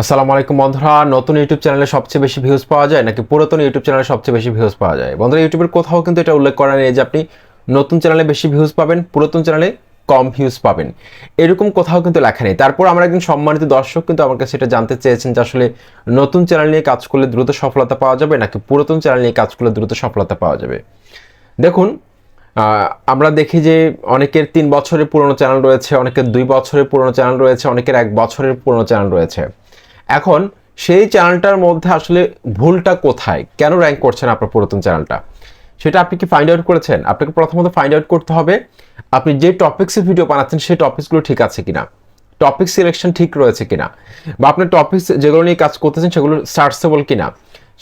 আসসালামু আলাইকুম বন্ধুরা। নতুন ইউটিউব চ্যানেলে সবচেয়ে বেশি ভিউজ পাওয়া যায় নাকি পুরাতন ইউটিউব চ্যানেলে সবচেয়ে বেশি ভিউজ পাওয়া যায়? বন্ধুরা ইউটিউবের কোথাও কিন্তু এটা উল্লেখ করা নেই যে আপনি নতুন চ্যানেলে বেশি ভিউজ পাবেন, পুরাতন চ্যানেলে কম ভিউজ পাবেন। এরকম কোথাও কিন্তু লেখা নেই। তারপর আমার একজন সম্মানিত দর্শক কিন্তু আমার কাছে এটা জানতে চেয়েছেন যে আসলে নতুন চ্যানেল নিয়ে কাজ করলে দ্রুত সফলতা পাওয়া যাবে নাকি পুরাতন চ্যানেল নিয়ে কাজ করলে দ্রুত সফলতা পাওয়া যাবে? দেখুন আমরা দেখি যে অনেকের তিন বছরের পুরনো চ্যানেল রয়েছে, অনেকের দুই বছরের পুরনো চ্যানেল রয়েছে, অনেকের এক বছরের পুরনো চ্যানেল রয়েছে। এখন সেই চ্যানেলটার মধ্যে আসলে ভুলটা কোথায়? কেন র্যাঙ্ক করছেন আপনার পুরাতন চ্যানেলটা সেটা আপনি কি ফাইন্ড আউট করেছেন? আপনাকে প্রথমত ফাইন্ড আউট করতে হবে, আপনি যে টপিক্সের ভিডিও বানাচ্ছেন সেই টপিকসগুলো ঠিক আছে কিনা? টপিক সিলেকশন ঠিক রয়েছে কিনা? বা আপনার টপিকস যেগুলো নিয়ে কাজ করতেছেন সেগুলো সার্চেবল কিনা?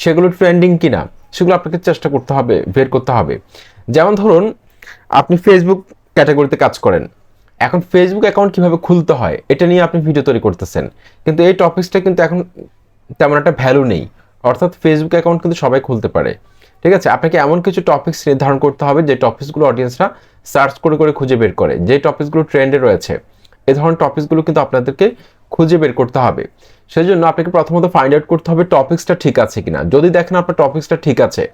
সেগুলো ট্রেন্ডিং কিনা? সেগুলো আপনাকে চেষ্টা করতে হবে, বের করতে হবে। যেমন ধরুন, আপনি ফেসবুক ক্যাটাগরিতে কাজ করেন। এখন ফেসবুক অ্যাকাউন্ট কীভাবে খুলতে হয়, এটা নিয়ে আপনি ভিডিও তৈরি করতেছেন। কিন্তু এই টপিকসটা কিন্তু এখন তেমন একটা ভ্যালু নেই। অর্থাৎ ফেসবুক অ্যাকাউন্ট কিন্তু সবাই খুলতে পারে। ঠিক আছে? আপনাকে এমন কিছু টপিকস নির্ধারণ করতে হবে যে টপিকসগুলো অডিয়েন্সরা সার্চ করে করে খুঁজে বের করে। যে টপিকসগুলো ট্রেন্ডে রয়েছে, এ ধরনের টপিকসগুলো কিন্তু আপনাদেরকে খুঁজে বের করতে হবে। সেই জন্য আপনাকে প্রথমত ফাইন্ড আউট করতে হবে টপিক্সটা ঠিক আছে কিনা। যদি দেখেন আপনার টপিক্সটা ঠিক আছে,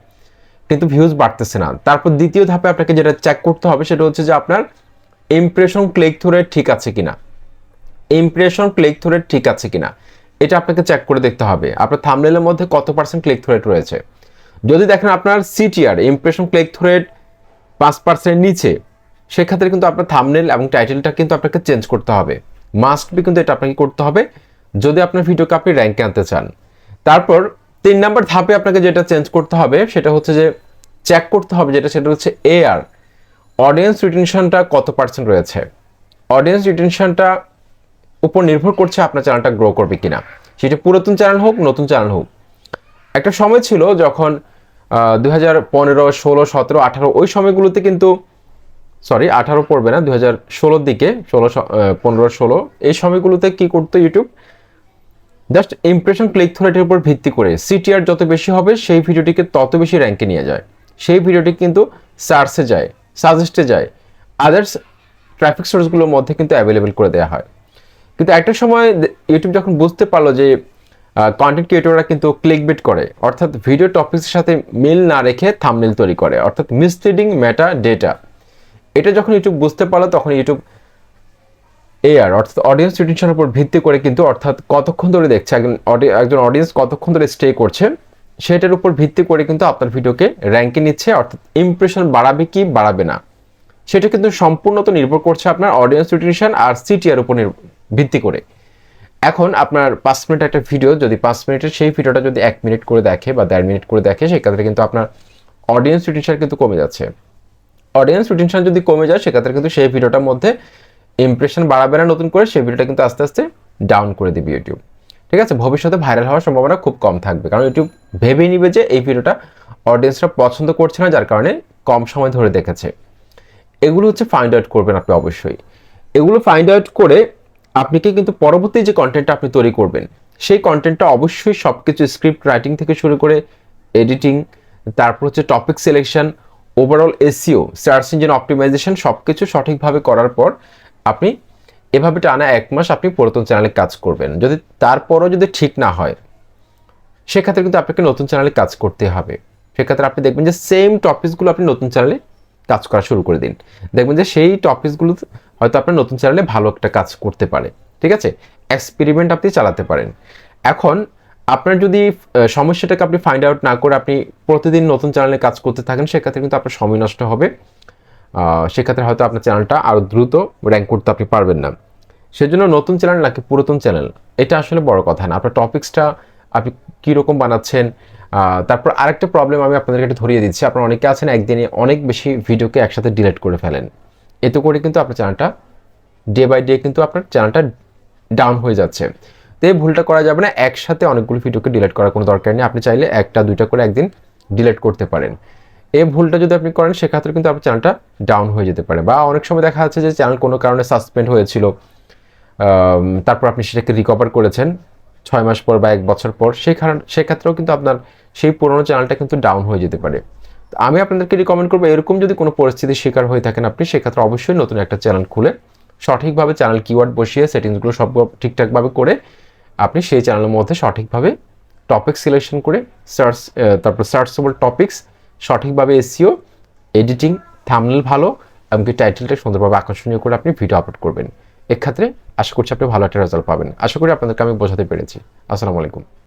কিন্তু ভিউজ বাড়তেছে না, তারপর দ্বিতীয় ধাপে আপনাকে যেটা চেক করতে হবে সেটা হচ্ছে যে আপনার ইমপ্রেশন ক্লিক থ্রু রেট ঠিক আছে কিনা? ইমপ্রেশন ক্লিক থ্রু রেট ঠিক আছে কিনা? এটা আপনাকে চেক করে দেখতে হবে। আপনার থামনেলের মধ্যে কত পার্সেন্ট ক্লিক থ্রুরেট রয়েছে? যদি দেখেন আপনার সিটিআর ইমপ্রেশন ক্লিক থ্রুরেট পাঁচ পার্সেন্ট নিচে, সেক্ষেত্রে কিন্তু আপনার থামনেল এবং টাইটেলটা কিন্তু আপনাকে চেঞ্জ করতে হবে। মাস্ট বি কিন্তু এটা আপনাকে করতে হবে, যদি আপনার ভিডিওকে আপনি র্যাঙ্কে আনতে চান। তারপর তিন নাম্বার ধাপে আপনাকে যেটা চেঞ্জ করতে হবে, সেটা হচ্ছে যে চেক করতে হবে যেটা, সেটা হচ্ছে এআর অডিয়েন্স রিটেনশনটা কত পার্সেন্ট রয়েছে? অডিয়েন্স রিটেনশনটা উপর নির্ভর করছে আপনার চ্যানেলটা গ্রো করবে কিনা। সেটা পুরাতন চ্যানেল হোক, নতুন চ্যানেল হোক। একটা সময় ছিল যখন দু হাজার পনেরো, ষোলো, সতেরো, আঠারো, ওই সময়গুলোতে কিন্তু সরি আঠারো পড়বে না দু হাজার ষোলোর দিকে, ষোলো পনেরো, ষোলো, এই সময়গুলোতে কি করতো YouTube just impression click through উপর ভিত্তি করে সিটিআর যত বেশি হবে, সেই ভিডিওটিকে তত বেশি র্যাঙ্কে নিয়ে যায়। সেই ভিডিওটি কিন্তু সার্চে যায়। সাজেস্টে যায়। আদার্স ট্রাফিক সোর্সগুলোর মধ্যে কিন্তু অ্যাভেলেবেল করে দেওয়া হয়। কিন্তু একটা সময় ইউটিউব যখন বুঝতে পারল যে কন্টেন্ট ক্রিয়েটররা কিন্তু ক্লিক বিট করে, অর্থাৎ ভিডিও টপিক্সের সাথে মিল না রেখে থামনেল তৈরি করে, অর্থাৎ মিসলিডিং মেটা ডেটা এটা যখন ইউটিউব বুঝতে পারল, তখন ইউটিউব এআর অর্থাৎ অডিয়েন্স রিটেনশনের উপর ভিত্তি করে কিন্তু, অর্থাৎ কতক্ষণ ধরে দেখছে, একজন একজন অডিয়েন্স কতক্ষণ ধরে স্টে করছে সেটার উপর ভিত্তি করে কিন্তু আপনার ভিডিওকে র্যাঙ্কে নিচ্ছে, অর্থাৎ ইমপ্রেশন বাড়াবে কি বাড়াবে না। সেটা কিন্তু সম্পূর্ণত নির্ভর করছে আপনার অডিয়েন্স রিটেনশন আর সিটিআর উপর ভিত্তি করে। এখন আপনার পাঁচ মিনিট একটা ভিডিও যদি পাঁচ মিনিটের সেই ভিডিওটা যদি এক মিনিট করে দেখে বা দেড় মিনিট করে দেখে, সেক্ষেত্রে কিন্তু আপনার অডিয়েন্স রিটেনশন কিন্তু কমে যাচ্ছে। অডিয়েন্স রিটেনশন যদি কমে যায়, সেক্ষেত্রে কিন্তু সেই ভিডিওটার মধ্যে ইমপ্রেশন বাড়াবে না নতুন করে, সেই ভিডিওটা কিন্তু আস্তে আস্তে ডাউন করে দিবে ইউটিউব ঠিক আছে? ভবিষ্যতে ভাইরাল হওয়ার সম্ভাবনা খুব কম থাকবে। কারণ ইউটিউব ভেবে নিবে যে এই ভিডিওটা অডিয়েন্সরা পছন্দ করছে না, যার কারণে কম সময় ধরে দেখেছে। এগুলো হচ্ছে ফাইন্ড আউট করবেন আপনি অবশ্যই। এগুলো ফাইন্ড আউট করে আপনাকে কিন্তু পরবর্তী যে কন্টেন্টটা আপনি তৈরি করবেন, সেই কন্টেন্টটা অবশ্যই সব কিছু স্ক্রিপ্ট রাইটিং থেকে শুরু করে এডিটিং তারপর হচ্ছে topic selection overall SEO search engine optimization সব কিছু সঠিকভাবে করার পর আপনি এভাবে টানা এক মাস আপনি পুরাতন চ্যানেলে কাজ করবেন। যদি তারপরও যদি ঠিক না হয়, সেক্ষেত্রে কিন্তু আপনাকে নতুন চ্যানেলে কাজ করতে হবে। সেক্ষেত্রে আপনি দেখবেন যে সেম টপিকসগুলো আপনি নতুন চ্যানেলে কাজ করা শুরু করে দিন। দেখবেন যে সেই টপিকসগুলো হয়তো আপনার নতুন চ্যানেলে ভালো একটা কাজ করতে পারে। ঠিক আছে? এক্সপেরিমেন্ট আপনি চালাতে পারেন। এখন আপনার যদি সমস্যাটাকে আপনি ফাইন্ড আউট না করে আপনি প্রতিদিন নতুন চ্যানেলে কাজ করতে থাকেন, সেক্ষেত্রে কিন্তু আপনার সময় নষ্ট হবে। সেক্ষেত্রে হয়তো আপনার চ্যানেলটা আরও দ্রুত র্যাঙ্ক করতে আপনি পারবেন না। সেজন্য নতুন চ্যানেল নাকি পুরাতন চ্যানেল এটা আসলে বড় কথা না। আপনার টপিক্সটা আপনি কীরকম বানাচ্ছেন তারপর আরেকটা প্রবলেম আমি আপনাদেরকে একটু ধরিয়ে দিচ্ছি। আপনারা অনেকে আছেন, একদিনে অনেক বেশি ভিডিওকে একসাথে ডিলিট করে ফেলেন। এতে করে কিন্তু আপনার চ্যানেলটা ডে বাই ডে কিন্তু আপনার চ্যানেলটা ডাউন হয়ে যাচ্ছে। তো এই ভুলটা করা যাবে না, একসাথে অনেকগুলো ভিডিওকে ডিলিট করার কোনো দরকার নেই। আপনি চাইলে একটা, দুইটা করে একদিন ডিলিট করতে পারেন। এই ভুলটা যদি আপনি করেন, সেক্ষেত্রে কিন্তু আপনার চ্যানেলটা ডাউন হয়ে যেতে পারে বা অনেক সময় দেখা যাচ্ছে যে চ্যানেল কোনো কারণে সাসপেন্ড হয়েছিল তারপর আপনি সেটাকে রিকভার করেছেন ছয় মাস পর বা এক বছর পর, সেই কারণ সেক্ষেত্রেও কিন্তু আপনার সেই পুরোনো চ্যানেলটা কিন্তু ডাউন হয়ে যেতে পারে। তো আমি আপনাদেরকে রিকমেন্ড করব, এরকম যদি কোনো পরিস্থিতির শিকার হয়ে থাকেন আপনি, সেক্ষেত্রে অবশ্যই নতুন একটা চ্যানেল খুলে, সঠিকভাবে চ্যানেল কিওয়ার্ড বসিয়ে সেটিংসগুলো সব ঠিকঠাকভাবে করে, আপনি সেই চ্যানেলের মধ্যে সঠিকভাবে টপিক সিলেকশন করে সার্চ তারপর সার্চেবল টপিকস সঠিকভাবে এসিও এডিটিং থামনেল ভালো এমনকি টাইটেলটা সুন্দরভাবে আকর্ষণীয় করে আপনি ভিডিও আপলোড করবেন। এক্ষেত্রে আশা করছি আপনি ভালো একটা রেজাল্ট পাবেন। আশা করি আপনাদেরকে আমি বোঝাতে পেরেছি। আসসালামু আলাইকুম।